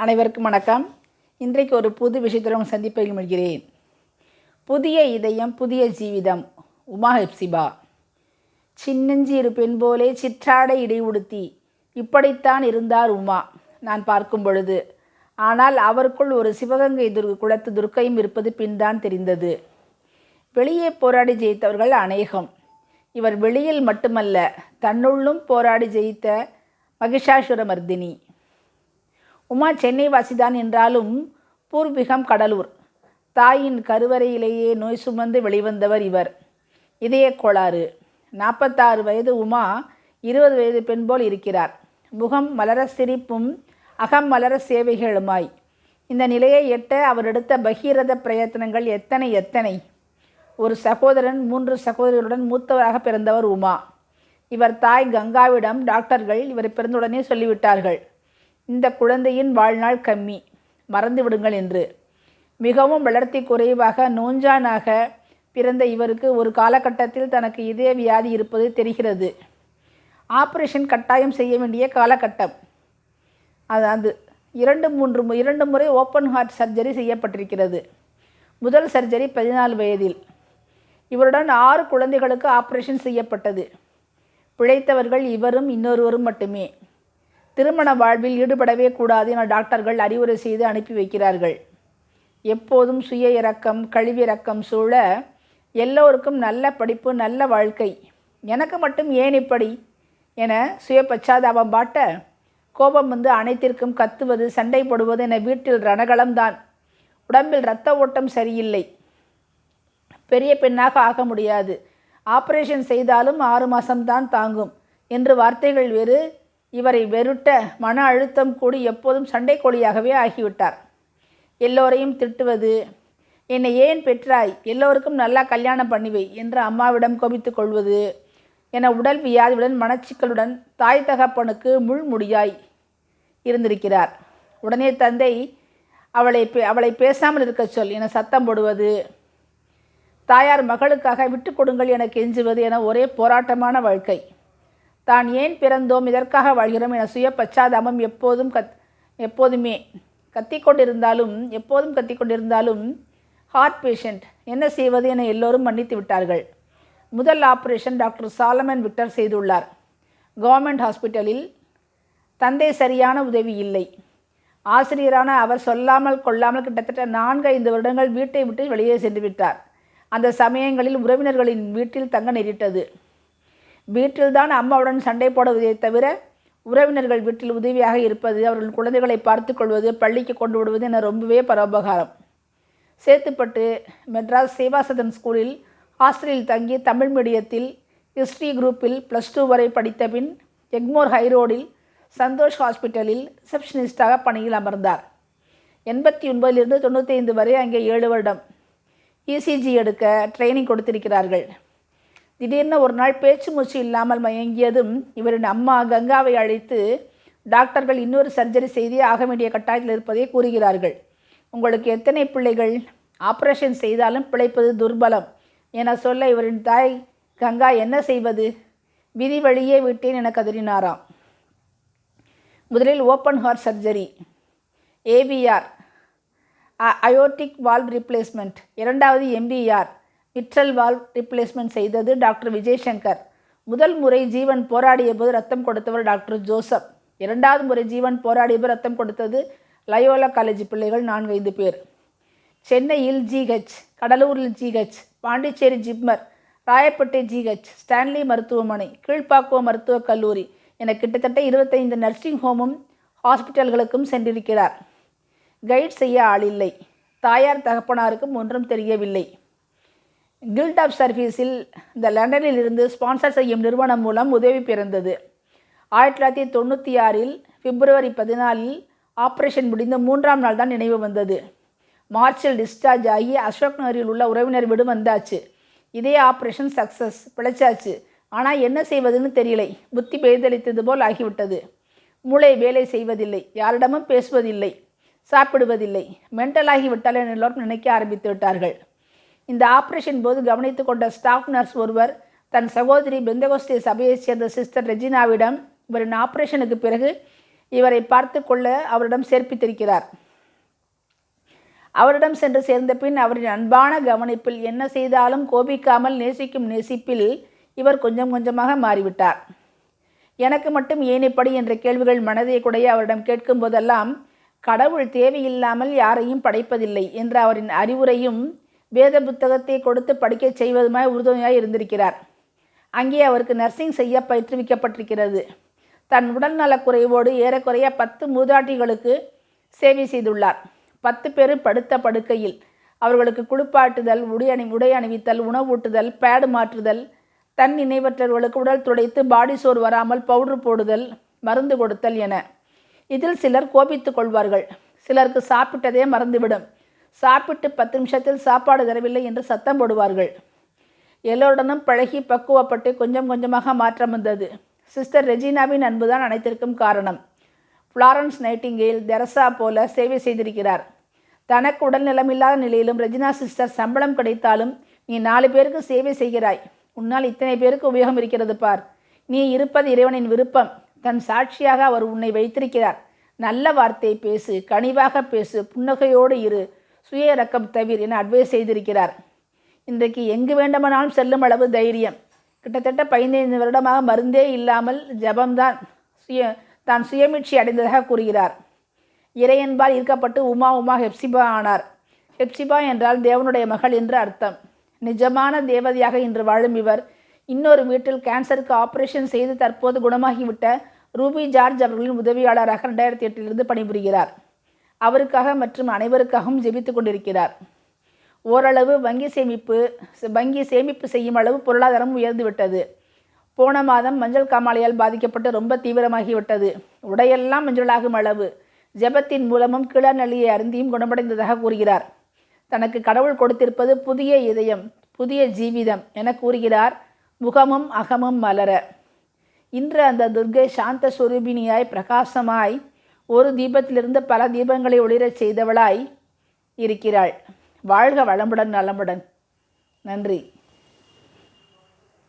அனைவருக்கும் வணக்கம். இன்றைக்கு ஒரு புது விஷயத்துடன் சந்திப்பதில் முடிகிறேன். புதிய இதயம் புதிய ஜீவிதம். உமா ஹெப்சிபா. சின்னஞ்சிறு பெண் போலே சிற்றாடை இடை உடுத்தி இப்படித்தான் இருந்தார் உமா நான் பார்க்கும் பொழுது. ஆனால் அவருக்குள் ஒரு சிவகங்கை துர்க குளத்து துர்க்கையும் இருப்பது பின்தான் தெரிந்தது. வெளியே போராடி ஜெயித்தவர்கள் அநேகம். இவர் வெளியில் மட்டுமல்ல தன்னுள்ளும் போராடி ஜெயித்த மகிஷாசுர மர்தினி உமா சென்னை வாசிதான் என்றாலும் பூர்வீகம் கடலூர். தாயின் கருவறையிலேயே நோய் சுமந்து வெளிவந்தவர் இவர். இதய கோளாறு. நாற்பத்தாறு வயது உமா இருபது வயது பெண் போல் இருக்கிறார். முகம் மலர சிரிப்பும் அகம் மலர சேவைகளுமாய். இந்த நிலையை எட்ட அவர் எடுத்த பகீரத பிரயத்தனங்கள் எத்தனை எத்தனை. ஒரு சகோதரன் மூன்று சகோதரிகளுடன் மூத்தவராக பிறந்தவர் உமா. இவர் தாய் கங்காவிடம் டாக்டர்கள் இவர் பிறந்தவுடனே சொல்லிவிட்டார்கள். இந்த குழந்தையின் வாழ்நாள் கம்மி. மறந்து விடுங்கள் என்று. மிகவும் வளர்த்தி குறைவாக நோஞ்சானாக பிறந்த இவருக்கு ஒரு காலகட்டத்தில் தனக்கு இதய வியாதி இருப்பது தெரிகிறது. ஆப்ரேஷன் கட்டாயம் செய்ய வேண்டிய காலகட்டம். அது அது இரண்டு மூன்று மு- இரண்டு முறை ஓப்பன் ஹார்ட் சர்ஜரி செய்யப்பட்டிருக்கிறது. முதல் சர்ஜரி பதினாலு வயதில். இவருடன் ஆறு குழந்தைகளுக்கு ஆப்ரேஷன் செய்யப்பட்டது. பிழைத்தவர்கள் இவரும் இன்னொருவரும் மட்டுமே. திருமண வாழ்வில் ஈடுபடவே கூடாது என டாக்டர்கள் அறிவுரை செய்து அனுப்பி வைக்கிறார்கள். எப்போதும் சுய இறக்கம் கழிவிறக்கம் சூழ எல்லோருக்கும் நல்ல படிப்பு நல்ல வாழ்க்கை. எனக்கு மட்டும் ஏன் இப்படி? என சுய பச்சாதாபம் பாட்ட கோபம் வந்து அனைத்திற்கும் கத்துவது சண்டை போடுவது என வீட்டில் ரணகளம்தான் உடம்பில் இரத்த ஓட்டம் சரியில்லை. பெரிய பெண்ணாக ஆக முடியாது. ஆபரேஷன் செய்தாலும் ஆறு மாதம்தான் தாங்கும். என்று வார்த்தைகள் வேறு இவரை வெறுட்ட மன அழுத்தம் கூடி எப்போதும் சண்டைக்கோழியாகவே ஆகிவிட்டார். எல்லோரையும் திட்டுவது என்னை ஏன் பெற்றாய்? எல்லோருக்கும் நல்லா கல்யாணம் பண்ணிவை என்று அம்மாவிடம் கோபித்துக் கொள்வது என உடல் வியாதியுடன் மனச்சிக்கலுடன் தாய் தகப்பனுக்கு முள்முடியாய் இருந்திருக்கிறார். உடனே தந்தை அவளை பே அவளை பேசாமல் இருக்கச் சொல் என சத்தம் போடுவது தாயார் மகளுக்காக விட்டு கொடுங்கள் என கெஞ்சுவது என ஒரே போராட்டமான வாழ்க்கை. தான் ஏன் பிறந்தோம்? இதற்காக வாழ்கிறோம் என சுய பச்சாதாபம் எப்போதும் கத் எப்போதுமே கத்திக்கொண்டிருந்தாலும் எப்போதும் கத்திக்கொண்டிருந்தாலும் ஹார்ட் பேஷண்ட் என்ன செய்வது என எல்லோரும் மன்னித்து விட்டார்கள். முதல் ஆப்ரேஷன் டாக்டர் சாலமன் விக்டர் செய்துள்ளார். கவர்மெண்ட் ஹாஸ்பிட்டலில் தந்தை சரியான உதவி இல்லை. ஆசிரியரான அவர் சொல்லாமல் கொள்ளாமல் கிட்டத்தட்ட நான்கு ஐந்து வருடங்கள் வீட்டை விட்டு வெளியே சென்று விட்டார். அந்த சமயங்களில் உறவினர்களின் வீட்டில் தங்க நேரிட்டது. வீட்டில்தான் அம்மாவுடன் சண்டை போடுவதை தவிர உறவினர்கள் வீட்டில் உதவியாக இருப்பது அவர்கள் குழந்தைகளை பார்த்து கொள்வது பள்ளிக்கு கொண்டு விடுவது என ரொம்பவே பரோபகாரம். சேத்துப்பட்டு மெட்ராஸ் சேவாசதன் ஸ்கூலில் ஹாஸ்டலில் தங்கி தமிழ் மீடியத்தில் ஹிஸ்ட்ரி குரூப்பில் ப்ளஸ் டூ வரை படித்த பின் எக்மோர் ஹைரோடில் சந்தோஷ் ஹாஸ்பிட்டலில் ரிசப்ஷனிஸ்டாக பணியில் அமர்ந்தார். எண்பத்தி ஒன்பதிலிருந்து தொண்ணூற்றி ஐந்து வரை அங்கே ஏழு வருடம் இசிஜி எடுக்க ட்ரைனிங் கொடுத்திருக்கிறார்கள். திடீர்னு ஒரு நாள் பேச்சு மூச்சு இல்லாமல் மயங்கியதும் இவரின் அம்மா கங்காவை அழைத்து டாக்டர்கள் இன்னொரு சர்ஜரி செய்தே ஆக வேண்டிய கட்டாயத்தில் இருப்பதை கூறுகிறார்கள். உங்களுக்கு எத்தனை பிள்ளைகள்? ஆப்ரேஷன் செய்தாலும் பிழைப்பது துர்பலம் என சொல்ல இவரின் தாய் கங்கா என்ன செய்வது? விதி வழியே விட்டேன் என கதறினாராம். முதலில் open heart surgery. AVR aortic valve replacement. இரண்டாவது எம்பிஆர் விட்ரல் வால்வ் ரிப்ளேஸ்மெண்ட் செய்தது டாக்டர் விஜயசங்கர். முதல் முறை ஜீவன் போராடிய போது ரத்தம் கொடுத்தவர் டாக்டர் ஜோசப். இரண்டாவது முறை ஜீவன் போராடிய போது ரத்தம் கொடுத்தது லயோலா காலேஜ் பிள்ளைகள் நான்கு ஐந்து பேர். சென்னையில் ஜிஹெச் கடலூரில் GH Pondicherry JIPMER Royapettah GH Stanley மருத்துவமனை கீழ்ப்பாக்குவ மருத்துவக் கல்லூரி என கிட்டத்தட்ட இருபத்தைந்து நர்சிங் ஹோமும் ஹாஸ்பிட்டல்களுக்கும் சென்றிருக்கிறார். கைட் செய்ய ஆளில்லை தாயார் தகப்பனாருக்கும் ஒன்றும் தெரியவில்லை. கில்ட் ஆஃப் சர்வீஸில் இந்த லண்டனில் இருந்து ஸ்பான்சர் செய்யும் நிறுவனம் மூலம் உதவி பிறந்தது. ஆயிரத்தி தொள்ளாயிரத்தி தொண்ணூற்றி ஆறில் பிப்ரவரி பதினாலில் ஆப்ரேஷன் முடிந்து மூன்றாம் நாள் தான் நினைவு வந்தது. மார்ச்சில் டிஸ்சார்ஜ் ஆகி அசோக் நகரில் உள்ள உறவினர் வீடு வந்தாச்சு. இதே ஆப்ரேஷன் சக்ஸஸ் பிழைச்சாச்சு. ஆனால் என்ன செய்வதுன்னு தெரியலை. புத்தி பேதளித்தது போல் ஆகிவிட்டது. மூளை வேலை செய்வதில்லை. யாரிடமும் பேசுவதில்லை. சாப்பிடுவதில்லை. மென்டலாகி விட்டால் என எல்லோரும் நினைக்க ஆரம்பித்து விட்டார்கள். இந்த ஆபரேஷன் போது கவனித்து கொண்ட ஸ்டாஃப் நர்ஸ் ஒருவர் தன் சகோதரி பெந்தகோஸ்தே சபையைச் சேர்ந்த சிஸ்டர் ரெஜினாவிடம் இவரின் ஆபரேஷனுக்கு பிறகு இவரை பார்த்து கொள்ள அவரிடம் சேர்ப்பித்திருக்கிறார். அவரிடம் சென்று சேர்ந்த பின் அவரின் அன்பான கவனிப்பில் என்ன செய்தாலும் கோபிக்காமல் நேசிக்கும் நேசிப்பில் இவர் கொஞ்சம் கொஞ்சமாக மாறிவிட்டார். எனக்கு மட்டும் ஏன் இப்படி என்ற கேள்விகள் மனதை குடைய அவரிடம் கேட்கும் போதெல்லாம் கடவுள் தேவையில்லாமல் யாரையும் படைப்பதில்லை என்ற அவரின் அறிவுரையும் வேத புத்தகத்தை கொடுத்து படிக்க செய்வதுமாய் உறுதுணையாக இருந்திருக்கிறார். அங்கே அவருக்கு நர்சிங் செய்ய பயிற்றுவிக்கப்பட்டிருக்கிறது. தன் உடல்நலக் குறைவோடு ஏறக்குறைய பத்து மூதாட்டிகளுக்கு சேவை செய்துள்ளார். பத்து பேர் படுத்த படுக்கையில் அவர்களுக்கு குளிப்பாட்டுதல் உடை அணி உடை அணிவித்தல் உணவூட்டுதல் பேடு மாற்றுதல் தன் நினைவற்றவர்களுக்கு உடல் துடைத்து பாடி சோர் வராமல் பவுடர் போடுதல் மருந்து கொடுத்தல் என இதில் சிலர் கோபித்துக் கொள்வார்கள். சிலருக்கு சாப்பிட்டதே மறந்துவிடும். சாப்பிட்டு பத்து நிமிஷத்தில் சாப்பாடு தரவில்லை என்று சத்தம் போடுவார்கள். எல்லோருடனும் பழகி பக்குவப்பட்டு கொஞ்சம் கொஞ்சமாக மாற்றம் வந்தது. சிஸ்டர் ரெஜினாவின் அன்புதான் அனைத்திற்கும் காரணம். ஃப்ளாரன்ஸ் நைட்டிங்கேல் தெரசா போல சேவை செய்திருக்கிறார். தனக்கு உடல் நலமில்லாத நிலையிலும் ரெஜினா சிஸ்டர் சம்பளம் கிடைத்தாலும் நீ நாலு பேருக்கு சேவை செய்கிறாய். உன்னால் இத்தனை பேருக்கு உபயோகம் இருக்கிறது பார். நீ இருப்பது இறைவனின் விருப்பம். தன் சாட்சியாக அவர் உன்னை வைத்திருக்கிறார். நல்ல வார்த்தை பேசு கனிவாக பேசு புன்னகையோடு இரு. சுய ரக்கம் தவிர என அட்வைஸ் செய்திருக்கிறார். இன்றைக்கு எங்கு வேண்டுமானாலும் செல்லும் அளவு தைரியம். கிட்டத்தட்ட பதினைந்து வருடமாக மருந்தே இல்லாமல் ஜபம்தான் சுய தான் சுயமீட்சி அடைந்ததாக கூறுகிறார். இறையன்பால் ஈர்க்கப்பட்டு உமா உமா ஹெப்சிபா ஆனார். ஹெப்சிபா என்றால் தேவனுடைய மகள் என்று அர்த்தம். நிஜமான தேவதையாக இன்று வாழும் இவர் இன்னொரு வீட்டில் கேன்சருக்கு ஆபரேஷன் செய்து தற்போது குணமாகிவிட்ட ரூபி ஜார்ஜ் அவர்களின் உதவியாளராக ரெண்டாயிரத்தி எட்டிலிருந்து பணிபுரிகிறார். அவருக்காக மற்றும் அனைவருக்காகவும் ஜெபித்து கொண்டிருக்கிறார். ஓரளவு வங்கி சேமிப்பு வங்கி சேமிப்பு செய்யும் அளவு பொருளாதாரம் உயர்ந்துவிட்டது போன மாதம் மஞ்சள் காமாலையால் பாதிக்கப்பட்டு ரொம்ப தீவிரமாகிவிட்டது. உடையெல்லாம் மஞ்சளாகும் அளவு. ஜெபத்தின் மூலமும் கிளநலியை அருந்தியும் குணமடைந்ததாக கூறுகிறார். தனக்கு கடவுள் கொடுத்திருப்பது புதிய இதயம் புதிய ஜீவிதம் என கூறுகிறார். முகமும் அகமும் மலர. இன்று அந்த துர்கை சாந்த சுரூபினியாய் பிரகாசமாய் ஒரு தீபத்திலிருந்து பல தீபங்களை ஒளிரச் செய்தவளாய் இருக்கிறாள். வாழ்க வளமுடன் நலமுடன். நன்றி.